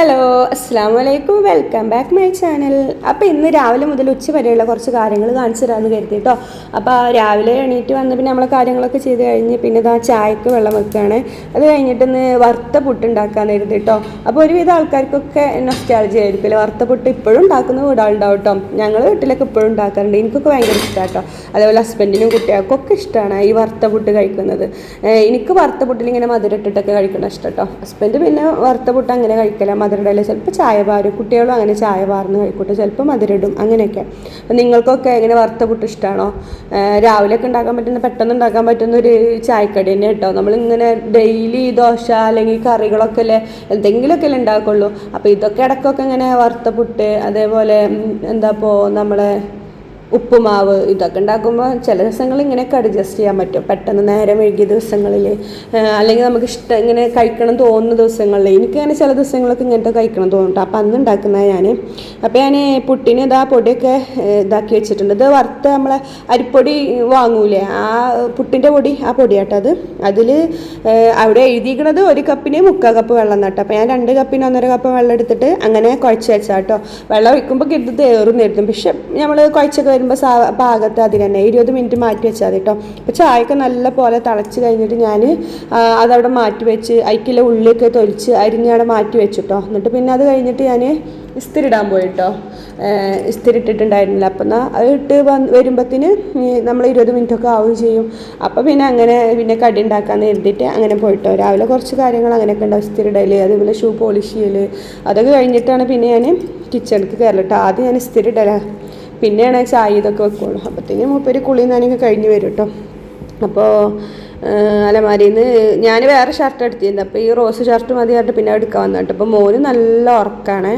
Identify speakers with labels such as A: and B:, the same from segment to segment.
A: Hello അസ്സാം വലൈക്കും welcome back my channel. അപ്പോൾ ഇന്ന് രാവിലെ മുതൽ ഉച്ച വരെയുള്ള കുറച്ച് കാര്യങ്ങൾ കാണിച്ചു തരാമെന്ന് കരുതി കേട്ടോ അപ്പോൾ രാവിലെ എണീറ്റ് വന്ന് പിന്നെ നമ്മളെ കാര്യങ്ങളൊക്കെ ചെയ്ത് കഴിഞ്ഞ് പിന്നെ ഇതാ ചായക്ക് വെള്ളം വെക്കുകയാണ് അത് കഴിഞ്ഞിട്ട് ഇന്ന് വറുത്ത പുട്ട് ഉണ്ടാക്കാന്ന് കരുതി കേട്ടോ അപ്പോൾ ഒരുവിധം ആൾക്കാർക്കൊക്കെ നൊസ്റ്റാളജി ആയിരിക്കില്ല വറുത്ത പുട്ട് ഇപ്പോഴും ഉണ്ടാക്കുന്ന വീടാളുണ്ടാവും കേട്ടോ ഞങ്ങൾ വീട്ടിലൊക്കെ ഇപ്പോഴും ഉണ്ടാക്കാറുണ്ട്. എനിക്കൊക്കെ ഭയങ്കര ഇഷ്ടമാണ് കേട്ടോ അതേപോലെ ഹസ്ബൻഡിനും കുട്ടികൾക്കും ഒക്കെ ഇഷ്ടമാണ് ഈ വറുത്ത പുട്ട് കഴിക്കുന്നത്. എനിക്ക് വറുത്ത പുട്ടിൽ ഇങ്ങനെ മധുരം ഇട്ടിട്ടൊക്കെ കഴിക്കണം ഇഷ്ടം കേട്ടോ ഹസ്ബൻഡ് പിന്നെ വറുത്ത പുട്ട് അങ്ങനെ കഴിക്കില്ല മധുരം ഇടയില്ല ചിലപ്പോൾ ചായ പാരും കുട്ടികളും അങ്ങനെ ചായ പാർന്ന് കഴിക്കൂട്ടെ. ചിലപ്പോൾ മധുരം ഇടും അങ്ങനെയൊക്കെ. അപ്പം നിങ്ങൾക്കൊക്കെ എങ്ങനെ വറുത്ത പുട്ട് ഇഷ്ടമാണോ രാവിലെ ഒക്കെ ഉണ്ടാക്കാൻ പറ്റുന്ന പെട്ടെന്ന് ഉണ്ടാക്കാൻ പറ്റുന്ന ഒരു ചായക്കടി തന്നെ കേട്ടോ. നമ്മളിങ്ങനെ ഡെയിലി ദോശ അല്ലെങ്കിൽ കറികളൊക്കെ അല്ലേ എന്തെങ്കിലുമൊക്കെ അല്ലേ ഉണ്ടാക്കുള്ളൂ. അപ്പോൾ ഇതൊക്കെ ഇടയ്ക്കൊക്കെ ഇങ്ങനെ വറുത്ത പുട്ട് അതേപോലെ എന്താ ഇപ്പോൾ നമ്മളെ ഉപ്പുമാവ് ഇതൊക്കെ ഉണ്ടാക്കുമ്പോൾ ചില ദിവസങ്ങൾ ഇങ്ങനെയൊക്കെ അഡ്ജസ്റ്റ് ചെയ്യാൻ പറ്റും. പെട്ടെന്ന് നേരം വൈകിയ ദിവസങ്ങളിൽ അല്ലെങ്കിൽ നമുക്ക് ഇഷ്ടം ഇങ്ങനെ കഴിക്കണം തോന്നുന്ന ദിവസങ്ങളിൽ എനിക്ക് അങ്ങനെ ചില ദിവസങ്ങളൊക്കെ ഇങ്ങനത്തെ കഴിക്കണം തോന്നുന്നുണ്ട്. അപ്പം അന്ന് ഉണ്ടാക്കുന്നതാണ് ഞാൻ അപ്പോൾ ഞാൻ പുട്ടിന് ഇതാ പൊടിയൊക്കെ ഇതാക്കി വെച്ചിട്ടുണ്ട്. ഇത് വറുത്ത് നമ്മളെ അരിപ്പൊടി വാങ്ങൂലേ? ആ പുട്ടിന്റെ പൊടി ആ പൊടിയാട്ടോ അത്. അതിൽ അവിടെ എഴുതിയിരിക്കുന്നത് ഒരു കപ്പിന് മുക്കാൽ കപ്പ് വെള്ളം നട്ടോ അപ്പോൾ ഞാൻ രണ്ട് കപ്പിന് ഒന്നര കപ്പ് വെള്ളം എടുത്തിട്ട് അങ്ങനെ കുഴച്ച് വെച്ചാട്ടോ വെള്ളം ഒഴിക്കുമ്പോൾ കിട്ടുന്നത് ഏറും പക്ഷെ നമ്മൾ കുഴച്ചൊക്കെ വരുമ്പോൾ പാകത്ത് അതിന് തന്നെ. ഇരുപത് മിനിറ്റ് മാറ്റി വെച്ചാൽ മതി കേട്ടോ അപ്പോൾ ചായയൊക്കെ നല്ല പോലെ തിളച്ച് കഴിഞ്ഞിട്ട് ഞാൻ അതവിടെ മാറ്റി വെച്ച് അയക്കിലെ ഉള്ളിയൊക്കെ തൊലിച്ച് അരിഞ്ഞവിടെ മാറ്റി വെച്ചു കേട്ടോ എന്നിട്ട് പിന്നെ അത് കഴിഞ്ഞിട്ട് ഞാൻ ഇസ്തിരി ഇടാൻ പോയി കേട്ടോ ഇസ്തിരി ഇട്ടിട്ടുണ്ടായിരുന്നില്ല. അപ്പം എന്നാൽ അത് ഇട്ട് വന്ന് വരുമ്പത്തിന് നമ്മൾ ഇരുപത് മിനിറ്റ് ഒക്കെ ആവുകയും ചെയ്യും. അപ്പോൾ പിന്നെ അങ്ങനെ പിന്നെ കടി ഉണ്ടാക്കാമെന്ന് കരുതിയിട്ട് അങ്ങനെ പോയിട്ടോ രാവിലെ കുറച്ച് കാര്യങ്ങൾ അങ്ങനെയൊക്കെ ഉണ്ടാവും. ഇസ്തിരി ഇടൽ അതേപോലെ ഷൂ പോളിഷ് ചെയ്യൽ അതൊക്കെ കഴിഞ്ഞിട്ടാണ് പിന്നെ ഞാൻ കിച്ചണിക്ക് കയറലിട്ടോ ആദ്യം ഞാൻ ഇസ്തിരി ഇടല. പിന്നെയാണ് ചായ ഇതൊക്കെ വെക്കുള്ളൂ. അപ്പത്തേനും മൂപ്പര് കുളി നനയൊക്കെ കഴിഞ്ഞ് വരും കേട്ടോ അപ്പോൾ അലമാരിയിൽ നിന്ന് ഞാൻ വേറെ ഷർട്ട് എടുത്തിരുന്നു. അപ്പോൾ ഈ റോസ് ഷർട്ട് മതി പറഞ്ഞിട്ട് പിന്നെ എടുക്കാൻ വന്നിട്ട് അപ്പോൾ മോന് നല്ല ഉറക്കാണ്.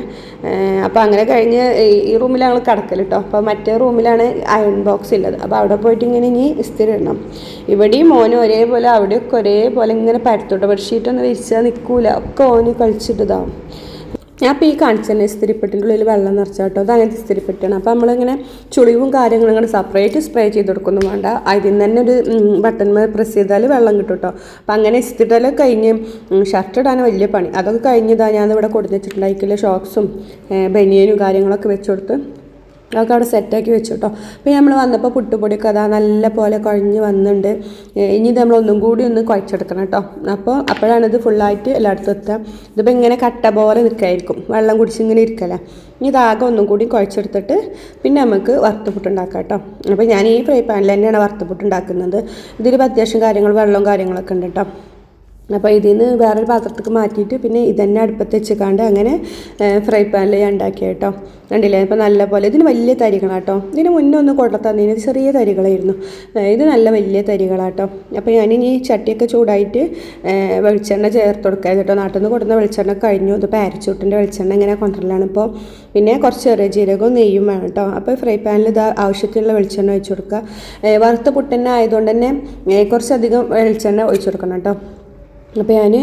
A: അപ്പോൾ അങ്ങനെ കഴിഞ്ഞ് ഈ- റൂമിൽ ഞങ്ങൾ കിടക്കൽ കേട്ടോ അപ്പോൾ മറ്റേ റൂമിലാണ് അയൺ ബോക്സ് ഉള്ളത് അപ്പോൾ അവിടെ പോയിട്ട് ഇങ്ങനെ ഇനി ഇസ്തിരി ഇടണം. ഇവിടെയും മോനും ഒരേപോലെ അവിടെയൊക്കെ ഒരേപോലെ ഇങ്ങനെ പരത്തോട്ടോ ഒന്ന് വിരിച്ചാൽ നിൽക്കൂല ഒക്കെ ഓന് കഴിച്ചിട്ടതാവും ഞാൻ ഇപ്പോൾ ഈ കാണിച്ചു തന്നെ ഇസ്തിരിപ്പെട്ടിന്റെ ഉള്ളിൽ വെള്ളം നിറച്ച കേട്ടോ അത് അങ്ങനത്തെ ഇസ്തിരിപ്പെട്ടാണ് അപ്പോൾ നമ്മളിങ്ങനെ ചുളിവും കാര്യങ്ങളും കൂടെ സെപ്പറേറ്റ് സ്പ്രേ ചെയ്ത് കൊടുക്കൊന്നും വേണ്ട. അതിൽ നിന്ന് തന്നെ ഒരു ബട്ടൺ പ്രസ് ചെയ്താൽ വെള്ളം കിട്ടും കേട്ടോ അപ്പോൾ അങ്ങനെ ഇസ്തിരിടലൊക്കെ കഴിഞ്ഞ് ഷർട്ട് ഇടാൻ വലിയ പണി. അതൊക്കെ കഴിഞ്ഞതാണ് ഞാനിവിടെ കൊടുത്തു വെച്ചിട്ടുണ്ടായിരിക്കില്ല ഷോക്സും ബനിയനും കാര്യങ്ങളൊക്കെ വെച്ച് കൊടുത്ത് അതൊക്കെ അവിടെ സെറ്റാക്കി വെച്ചു കേട്ടോ അപ്പോൾ നമ്മൾ വന്നപ്പോൾ പുട്ടുപൊടിയൊക്കെ അതാ നല്ല പോലെ കുഴഞ്ഞ് വന്നിട്ടുണ്ട് ഇനി ഇത് നമ്മൾ ഒന്നും കൂടി ഒന്ന് കുഴച്ചെടുക്കണം കേട്ടോ അപ്പോൾ അപ്പോഴാണ് ഇത് ഫുള്ളായിട്ട് എല്ലായിടത്തും എത്തുക ഇതിപ്പോൾ ഇങ്ങനെ കട്ട പോലെ നിൽക്കായിരിക്കും വെള്ളം കുടിച്ച് ഇങ്ങനെ ഇരിക്കല. ഇനി ഇതാകെ ഒന്നും കൂടി കുഴച്ചെടുത്തിട്ട് പിന്നെ നമുക്ക് വറുത്തുപുട്ട് ഉണ്ടാക്കാം കേട്ടോ അപ്പോൾ ഞാൻ ഈ ഫ്രൈ പാനിൽ തന്നെയാണ് വറുത്തുപുട്ട് ഉണ്ടാക്കുന്നത് ഇതിൽ അത്യാവശ്യം കാര്യങ്ങൾ വെള്ളവും കാര്യങ്ങളൊക്കെ ഉണ്ട് കേട്ടോ അപ്പോൾ ഇതിൽ നിന്ന് വേറൊരു പാത്രത്തേക്ക് മാറ്റിയിട്ട് പിന്നെ ഇതന്നെ അടുപ്പത്ത് വെച്ചേക്കാണ്ട് അങ്ങനെ ഫ്രൈ പാനിൽ ഉണ്ടാക്കിയ കേട്ടോ കണ്ടില്ലേ? അപ്പോൾ നല്ല പോലെ ഇതിന് വലിയ തരികളാട്ടോ ഇതിന് മുന്നേ ഒന്ന് കൊണ്ടത്തന്നതിന് ചെറിയ തരികളായിരുന്നു. ഇത് നല്ല വലിയ തരികളാട്ടോ അപ്പോൾ ഞാനിനി ചട്ടിയൊക്കെ ചൂടായിട്ട് വെളിച്ചെണ്ണ ചേർത്ത് കൊടുക്കുക കേട്ടോ നാട്ടിൽ നിന്ന് കൊടുക്കുന്ന വെളിച്ചെണ്ണ കഴിഞ്ഞു. ഇത് പാരച്ചൂട്ടിന്റെ വെളിച്ചെണ്ണ ഇങ്ങനെ കൊണ്ടുവരലാണ് ഇപ്പോൾ. പിന്നെ കുറച്ച് ചെറിയ ജീരകവും നെയ്യും വേണം കേട്ടോ അപ്പോൾ ഫ്രൈ പാനിൽ ഇത് ആവശ്യത്തിനുള്ള വെളിച്ചെണ്ണ ഒഴിച്ചു കൊടുക്കുക. വറുത്ത പുട്ടെണ്ണ ആയതുകൊണ്ട് തന്നെ കുറച്ചധികം വെളിച്ചെണ്ണ ഒഴിച്ചു കൊടുക്കണം കേട്ടോ അപ്പോൾ ഞാൻ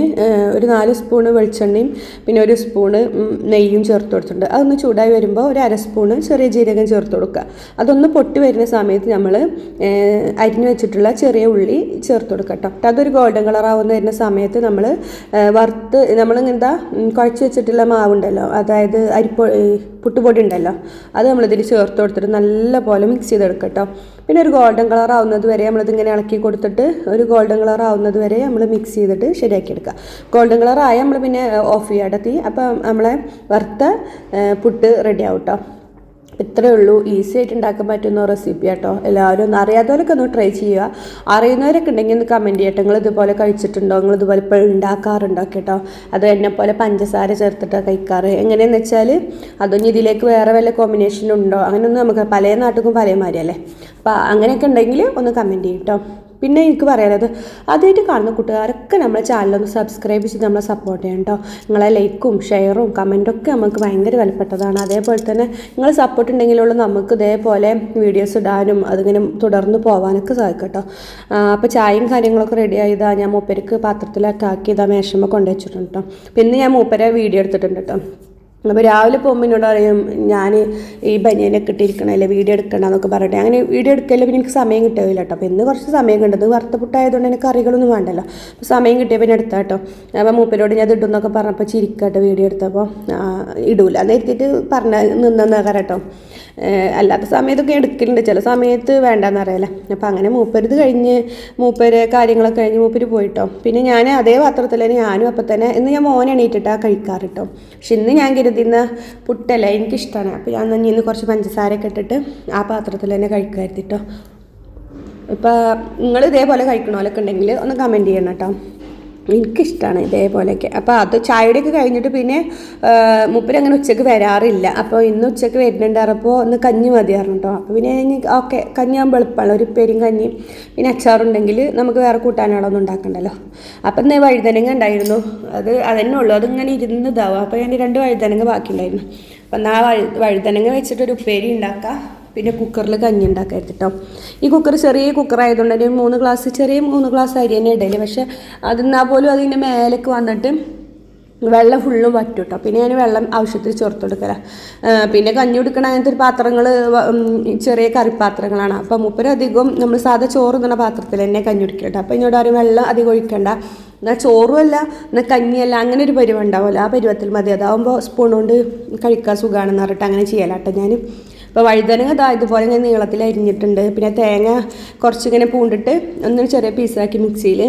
A: ഒരു നാല് സ്പൂണ് വെളിച്ചെണ്ണയും പിന്നെ ഒരു സ്പൂണ് നെയ്യും ചേർത്ത് കൊടുത്തിട്ടുണ്ട്. അതൊന്ന് ചൂടായി വരുമ്പോൾ ഒരു അര സ്പൂണ് ചെറിയ ജീരകം ചേർത്ത് കൊടുക്കുക. അതൊന്ന് പൊട്ടി വരുന്ന സമയത്ത് നമ്മൾ അരിഞ്ഞു വെച്ചിട്ടുള്ള ചെറിയ ഉള്ളി ചേർത്ത് കൊടുക്കുക കേട്ടോ. അതൊരു ഗോൾഡൻ കളർ വരുന്ന സമയത്ത് നമ്മൾ വറുത്ത് നമ്മളിങ്ങനെന്താ കുഴച്ച് വെച്ചിട്ടുള്ള മാവുണ്ടല്ലോ. അതായത് അരിപ്പൊ പുട്ടുപൊടി ഉണ്ടല്ലോ അത് നമ്മളിതിൽ ചേർത്ത് കൊടുത്തിട്ട് നല്ല പോലെ മിക്സ് ചെയ്തെടുക്കുക കേട്ടോ പിന്നെ ഒരു ഗോൾഡൻ കളർ ആവുന്നത് വരെ നമ്മളിതിങ്ങനെ ഇളക്കി കൊടുത്തിട്ട് ഒരു ഗോൾഡൻ കളർ ആവുന്നത് വരെ നമ്മൾ മിക്സ് ചെയ്തിട്ട് ശരിയാക്കി എടുക്കുക ഗോൾഡൻ കളർ ആയാൽ നമ്മൾ പിന്നെ ഓഫ് ചെയ്യാതെ തീ അപ്പം നമ്മളെ വറുത്ത പുട്ട് റെഡി ആവും കേട്ടോ ഇത്രയേ ഉള്ളൂ. ഈസി ആയിട്ട് ഉണ്ടാക്കാൻ പറ്റുന്ന റെസിപ്പി കേട്ടോ എല്ലാവരും ഒന്ന് അറിയാത്തവരൊക്കെ ഒന്ന് ട്രൈ ചെയ്യുക. അറിയുന്നവരൊക്കെ ഉണ്ടെങ്കിൽ ഒന്ന് കമന്റ് ചെയ്യട്ടെ നിങ്ങൾ ഇതുപോലെ കഴിച്ചിട്ടുണ്ടോ? നിങ്ങൾ ഇതുപോലെ ഇപ്പോൾ ഉണ്ടാക്കാറുണ്ടോ? കേട്ടോ അത് എന്നെ പോലെ പഞ്ചസാര ചേർത്തിട്ടാണ് കഴിക്കാറ്. എങ്ങനെയെന്ന് വെച്ചാൽ അതൊന്നും ഇതിലേക്ക് വേറെ വല്ല കോമ്പിനേഷൻ ഉണ്ടോ? അങ്ങനെയൊന്നും നമുക്ക് പല നാട്ടുക്കും പല മാതിരിയല്ലേ അപ്പോൾ അങ്ങനെയൊക്കെ ഉണ്ടെങ്കിൽ ഒന്ന് കമന്റ് ചെയ്യും കേട്ടോ പിന്നെ എനിക്ക് പറയാനുള്ളത് ആദ്യമായിട്ട് കാണുന്ന കൂട്ടുകാരൊക്കെ നമ്മളെ ചാനലൊന്ന് സബ്സ്ക്രൈബ് ചെയ്ത് നമ്മളെ സപ്പോർട്ട് ചെയ്യണം കേട്ടോ നിങ്ങളെ ലൈക്കും ഷെയറും കമന്റും ഒക്കെ നമുക്ക് ഭയങ്കര വിലപ്പെട്ടതാണ്. അതേപോലെ തന്നെ നിങ്ങൾ സപ്പോർട്ട് ഉണ്ടെങ്കിലുള്ള നമുക്ക് ഇതേപോലെ വീഡിയോസ് ഇടാനും അതിങ്ങനെ തുടർന്ന് പോകാനൊക്കെ സാധിക്കും കേട്ടോ അപ്പോൾ ചായയും കാര്യങ്ങളൊക്കെ റെഡി ആയതാ. ഞാൻ മൂപ്പർക്ക് പാത്രത്തിലൊക്കെ ആക്കി ഇതാ മേശമ്മ കൊണ്ടുവച്ചിട്ടുണ്ട് കേട്ടോ പിന്നെ ഞാൻ മൂപ്പരെ വീഡിയോ എടുത്തിട്ടുണ്ട് കേട്ടോ അപ്പോൾ രാവിലെ പോകുമ്പോൾ പറയും ഞാൻ ഈ ബനിയനൊക്കെ ഇട്ടിരിക്കണമല്ലേ വീഡിയോ എടുക്കണമെന്നൊക്കെ പറയട്ടെ അങ്ങനെ വീഡിയോ എടുക്കല്ലേ പിന്നെ എനിക്ക് സമയം കിട്ടിയില്ല കേട്ടോ. അപ്പോൾ ഇന്ന് കുറച്ച് സമയം കണ്ടത് വറുത്തപ്പുട്ടായതുകൊണ്ട് എനിക്ക് കറികളൊന്നും വേണ്ടല്ലോ. അപ്പോൾ സമയം കിട്ടിയപ്പോൾ പിന്നെ എടുത്താ കേട്ടോ. അപ്പോൾ മൂപ്പരോട് ഞാൻ ഇടുന്നൊക്കെ പറഞ്ഞപ്പോൾ ചിരിക്കട്ടെ വീഡിയോ എടുത്തപ്പോൾ ഇടൂല. എന്ന് എത്തിയിട്ട് പറഞ്ഞ നിന്നെന്നാ കേട്ടോ. അല്ലാത്ത സമയത്തൊക്കെ എടുക്കലുണ്ട്. ചില സമയത്ത് വേണ്ടെന്ന് അറിയില്ല അപ്പം അങ്ങനെ മൂപ്പരത് കഴിഞ്ഞ് മൂപ്പര് കാര്യങ്ങളൊക്കെ കഴിഞ്ഞ് മൂപ്പര് പോയിട്ടോ. പിന്നെ ഞാൻ അതേ പാത്രത്തിൽ തന്നെ ഞാനും അപ്പം തന്നെ ഇന്ന് ഞാൻ മോൻ എണീറ്റിട്ടാണ് കഴിക്കാറ് കേട്ടോ പക്ഷെ ഇന്ന് ഞാൻ കരുതുന്ന പുട്ടല്ല എനിക്കിഷ്ടമാണ് അപ്പോൾ ഞാൻ ഇനി ഇന്ന് കുറച്ച് പഞ്ചസാരയൊക്കെ ഇട്ടിട്ട് ആ പാത്രത്തിൽ തന്നെ കഴിക്കാറുണ്ട് ഇപ്പം നിങ്ങൾ ഇതേപോലെ കഴിക്കണമല്ലൊക്കെ ഉണ്ടെങ്കിൽ ഒന്ന് കമന്റ് ചെയ്യണം കേട്ടോ. എനിക്കിഷ്ടമാണ് ഇതേപോലെയൊക്കെ. അപ്പോൾ അത് ചായയുടെയൊക്കെ കഴിഞ്ഞിട്ട് പിന്നെ മുപ്പര് അങ്ങനെ ഉച്ചയ്ക്ക് വരാറില്ല. അപ്പോൾ ഇന്ന് ഉച്ചയ്ക്ക് വരുന്നുണ്ടായിരുന്നപ്പോൾ ഒന്ന് കഞ്ഞി മതിയായിരുന്നു കേട്ടോ അപ്പോൾ പിന്നെ ഓക്കെ കഞ്ഞിയാകുമ്പോൾ എളുപ്പമാണ് ഒരു പെരും കഞ്ഞി പിന്നെ അച്ചാറുണ്ടെങ്കിൽ നമുക്ക് വേറെ കൂട്ടാനുകളൊന്നും ഉണ്ടാക്കണ്ടല്ലോ. അപ്പം ഇന്ന് വഴുതനങ്ങ ഉണ്ടായിരുന്നു. അത് അതന്നെ ഉള്ളൂ. അതിങ്ങനെ ഇരുന്ന് ഇതാവും. അപ്പോൾ ഞാൻ രണ്ട് വഴുതനങ്ങ ബാക്കിയുണ്ടായിരുന്നു. അപ്പം എന്നാൽ വഴുതനങ്ങ വെച്ചിട്ടൊരു ഉപ്പേരി ഉണ്ടാക്കാം. പിന്നെ കുക്കറിൽ കഞ്ഞി ഉണ്ടാക്കരുത് കേട്ടോ ഈ കുക്കർ ചെറിയ കുക്കർ ആയതുകൊണ്ട് തന്നെ മൂന്ന് ഗ്ലാസ് ചെറിയ മൂന്ന് ഗ്ലാസ് അരി തന്നെ ഇടൽ. പക്ഷേ അതിന്നാൽ പോലും അതിന്റെ മേലേക്ക് വന്നിട്ട് വെള്ളം ഫുള്ളും വറ്റും കേട്ടോ പിന്നെ ഞാൻ വെള്ളം ആവശ്യത്തിൽ ചേർത്ത് കൊടുക്കല പിന്നെ കഞ്ഞി കൊടുക്കണ അങ്ങനത്തെ ഒരു പാത്രങ്ങൾ ചെറിയ കറിപ്പാത്രങ്ങളാണ്. അപ്പം മുപ്പരധികം നമ്മൾ സാധാ ചോറ് തിന്ന പാത്രത്തിൽ തന്നെ കഞ്ഞി കുടിക്കുക കേട്ടോ അപ്പം എന്നോട് പറയും വെള്ളം അധികം ഒഴിക്കണ്ട. എന്നാൽ ചോറുമല്ല എന്നാൽ കഞ്ഞിയല്ല അങ്ങനെ ഒരു പരിവം ഉണ്ടാവുമല്ലോ ആ പരുവത്തിൽ മതി. അതാവുമ്പോൾ സ്പൂൺ കൊണ്ട് കഴിക്കാൻ സുഖമാണെന്ന് പറഞ്ഞിട്ട് അങ്ങനെ ചെയ്യലാട്ടോ ഞാൻ അപ്പോൾ വഴുതനങ്ങ ഇതാ ഇതുപോലെ ഇങ്ങനെ നീളത്തിൽ അരിഞ്ഞിട്ടുണ്ട്. പിന്നെ തേങ്ങ കുറച്ചിങ്ങനെ പൂണ്ടിട്ട് ഒന്ന് ചെറിയ പീസാക്കി മിക്സിയിൽ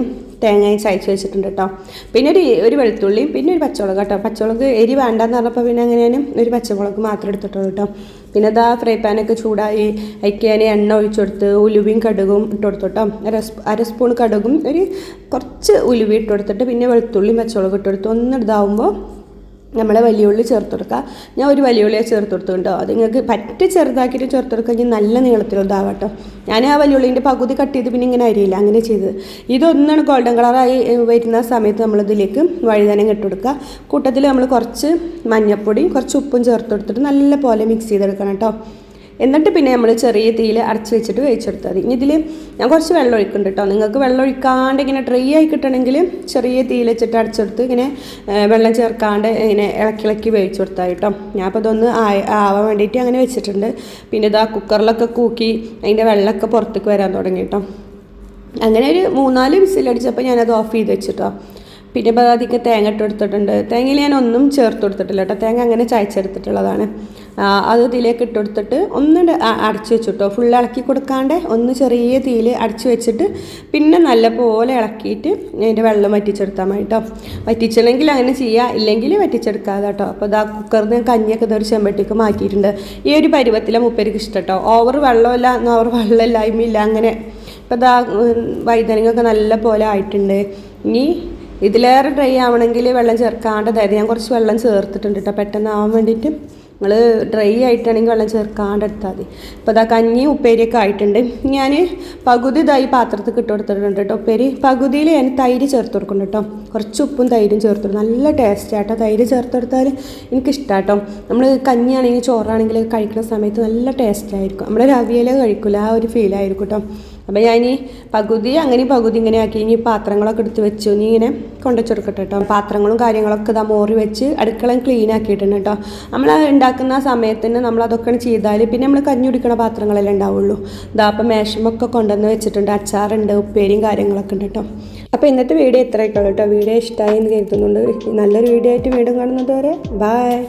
A: തേങ്ങ ചതച്ച് വെച്ചിട്ടുണ്ട് കേട്ടോ പിന്നെ ഒരു ഒരു വെളുത്തുള്ളിയും പിന്നെ ഒരു പച്ചമുളക് കേട്ടോ പച്ചമുളക് എരി വേണ്ടെന്ന് പറഞ്ഞപ്പോൾ പിന്നെ അങ്ങനെയാണ് ഒരു പച്ചമുളക് മാത്രം എടുത്തിട്ടുള്ളൂ കേട്ടോ പിന്നെ ഇതാ ഫ്രൈ പാനൊക്കെ ചൂടായി അയക്കാൻ എണ്ണ ഒഴിച്ചു കൊടുത്ത് ഉലുവയും കടുകും ഇട്ട് കൊടുത്തു കേട്ടോ അര സ്പൂൺ കടുകും ഒരു കുറച്ച് ഉലുവ ഇട്ട് കൊടുത്തിട്ട് പിന്നെ വെളുത്തുള്ളിയും പച്ചമുളക് ഇട്ട് കൊടുത്ത് ഒന്ന് ഇതാവുമ്പോൾ നമ്മൾ വലിയ ഉള്ളി ചേർത്ത് കൊടുക്കുക ഞാൻ ഒരു വലിയ ഉള്ളിയെ ചേർത്ത് കൊടുത്തുണ്ടോ അത് നിങ്ങൾക്ക് പറ്റി ചെറുതാക്കിയിട്ട് ചേർത്ത് കൊടുക്കുക ഇനി നല്ല നീളത്തിലുണ്ടാവട്ടോ ഞാൻ ആ വലിയ ഉള്ളിന്റെ പകുതി കട്ട് ചെയ്ത് പിന്നെ ഇങ്ങനെ അരിയില്ല. അങ്ങനെ ചെയ്തത്. ഇതൊന്നാണ് ഗോൾഡൻ കളറായി വരുന്ന സമയത്ത് നമ്മളിതിലേക്ക് വഴുതനം ഇട്ട് കൊടുക്കുക കൂട്ടത്തിൽ നമ്മൾ കുറച്ച് മഞ്ഞൾപ്പൊടിയും കുറച്ച് ഉപ്പും ചേർത്ത് കൊടുത്തിട്ട് നല്ല പോലെ മിക്സ് ചെയ്തെടുക്കണം കേട്ടോ. എന്നിട്ട് പിന്നെ നമ്മൾ ചെറിയ തീയിൽ അടച്ച് വെച്ചിട്ട് വേവിച്ചെടുത്താൽ മതി. ഇനി ഇതിൽ ഞാൻ കുറച്ച് വെള്ളം ഒഴിക്കുന്നുണ്ട് കേട്ടോ നിങ്ങൾക്ക് വെള്ളം ഒഴിക്കാണ്ട് ഇങ്ങനെ ഡ്രൈ ആയി കിട്ടണമെങ്കിൽ ചെറിയ തീയിൽ വെച്ചിട്ട് അടച്ചെടുത്ത് ഇങ്ങനെ വെള്ളം ചേർക്കാണ്ട് ഇങ്ങനെ ഇളക്കി ഇളക്കി വേവിച്ച് കൊടുത്താൽ കേട്ടോ ഞാൻ അപ്പോൾ ഇതൊന്ന് ആവാൻ വേണ്ടിയിട്ട് അങ്ങനെ വെച്ചിട്ടുണ്ട്. പിന്നെ ഇതാ കുക്കറിലൊക്കെ കൂക്കി അതിന്റെ വെള്ളമൊക്കെ പുറത്തേക്ക് വരാൻ തുടങ്ങി കേട്ടോ അങ്ങനെ ഒരു മൂന്നാൽ വിസിലടിച്ചപ്പോൾ ഞാനത് ഓഫ് ചെയ്ത് വെച്ചിട്ടോ. പിന്നെ അധികം തേങ്ങ ഇട്ട് കൊടുത്തിട്ടുണ്ട്. തേങ്ങയിൽ ഞാൻ ഒന്നും ചേർത്ത് കൊടുത്തിട്ടില്ല കേട്ടോ. തേങ്ങ അങ്ങനെ ചായച്ചെടുത്തിട്ടുള്ളതാണ്. അത് ഇതിലേക്ക് ഇട്ട് കൊടുത്തിട്ട് ഒന്ന് അടച്ചു വെച്ചിട്ടോ. ഫുൾ ഇളക്കി കൊടുക്കാണ്ട് ഒന്ന് ചെറിയ തീയിൽ അടച്ച് വെച്ചിട്ട് പിന്നെ നല്ലപോലെ ഇളക്കിയിട്ട് അതിന്റെ വെള്ളം വറ്റിച്ചെടുത്താൽ മതി കേട്ടോ. വറ്റിച്ചില്ലെങ്കിൽ അങ്ങനെ ചെയ്യുക ഇല്ലെങ്കിൽ വറ്റിച്ചെടുക്കാതെ കേട്ടോ. അപ്പോൾ ഇതാ കുക്കറിൽ നിന്ന് കഞ്ഞിയൊക്കെ ഇതൊരു ചെമ്പട്ടിക്ക് മാറ്റിയിട്ടുണ്ട്. ഈ ഒരു പരുവത്തിലെ മുപ്പേർക്ക് ഇഷ്ടം കേട്ടോ. ഓവർ വെള്ളമില്ല ഓവർ വെള്ളമില്ലായ്മയില്ല അങ്ങനെ. ഇപ്പോൾ ഇതാ ഒക്കെ നല്ല പോലെ ആയിട്ടുണ്ട്. ഇനി ഇതിലേറെ ഡ്രൈ ആവണമെങ്കിൽ വെള്ളം ചേർക്കാണ്ട് അതായത് ഞാൻ കുറച്ച് വെള്ളം ചേർത്തിട്ടുണ്ട് കേട്ടോ പെട്ടെന്ന് ആവാൻ വേണ്ടിയിട്ട് നിങ്ങൾ ഡ്രൈ ആയിട്ടാണെങ്കിൽ വെള്ളം ചേർക്കാണ്ട് എടുത്താൽ മതി. ഇപ്പോൾ ഇതാ കഞ്ഞി ഉപ്പേരിയൊക്കെ ആയിട്ടുണ്ട്. ഞാൻ പകുതി ഇതായി പാത്രത്തിൽ ഇട്ട് കൊടുത്തിട്ടുണ്ട് കേട്ടോ ഉപ്പേരി പകുതിയിൽ ഞാൻ തൈര് ചേർത്ത് കൊടുക്കുന്നുണ്ട് കേട്ടോ കുറച്ച് ഉപ്പും തൈരും ചേർത്ത് കൊടുക്കും. നല്ല ടേസ്റ്റ് ആട്ടോ തൈര് ചേർത്ത് കൊടുത്താൽ എനിക്കിഷ്ടം കേട്ടോ നമ്മൾ കഞ്ഞിയാണെങ്കിൽ ചോറാണെങ്കിൽ കഴിക്കുന്ന സമയത്ത് നല്ല ടേസ്റ്റ് ആയിരിക്കും. നമ്മൾ രവിയില കഴിക്കില്ല ആ ഒരു ഫീലായിരിക്കും കേട്ടോ അപ്പോൾ ഞാൻ ഈ പകുതി അങ്ങനെ പകുതി ഇങ്ങനെ ആക്കി. ഇനി പാത്രങ്ങളൊക്കെ എടുത്ത് വെച്ചു. നീ ഇങ്ങനെ കൊണ്ടുവച്ചെടുക്കട്ടെ കേട്ടോ പാത്രങ്ങളും കാര്യങ്ങളൊക്കെ ഇതാ മോറി വെച്ച് അടുക്കള ക്ലീൻ ആക്കിയിട്ടുണ്ട് കേട്ടോ നമ്മൾ ഉണ്ടാക്കുന്ന സമയത്തിന് നമ്മൾ അതൊക്കെ ചെയ്താൽ പിന്നെ നമ്മൾ കഞ്ഞി കുടിക്കണ പാത്രങ്ങളെല്ലാം ഉണ്ടാവുള്ളൂ. ഇതാ അപ്പം മേശമൊക്കെ കൊണ്ടുവന്ന് വെച്ചിട്ടുണ്ട്. അച്ചാറുണ്ട് ഉപ്പേരിയും കാര്യങ്ങളൊക്കെ ഉണ്ട് കേട്ടോ അപ്പോൾ ഇന്നത്തെ വീഡിയോ എത്ര ആയിട്ടുള്ളൂ കേട്ടോ വീഡിയോ ഇഷ്ടമായി എന്ന് കരുതുന്നുണ്ട്. നല്ലൊരു വീഡിയോ ആയിട്ട് വീണ്ടും കാണുന്നത് വരെ ബായ്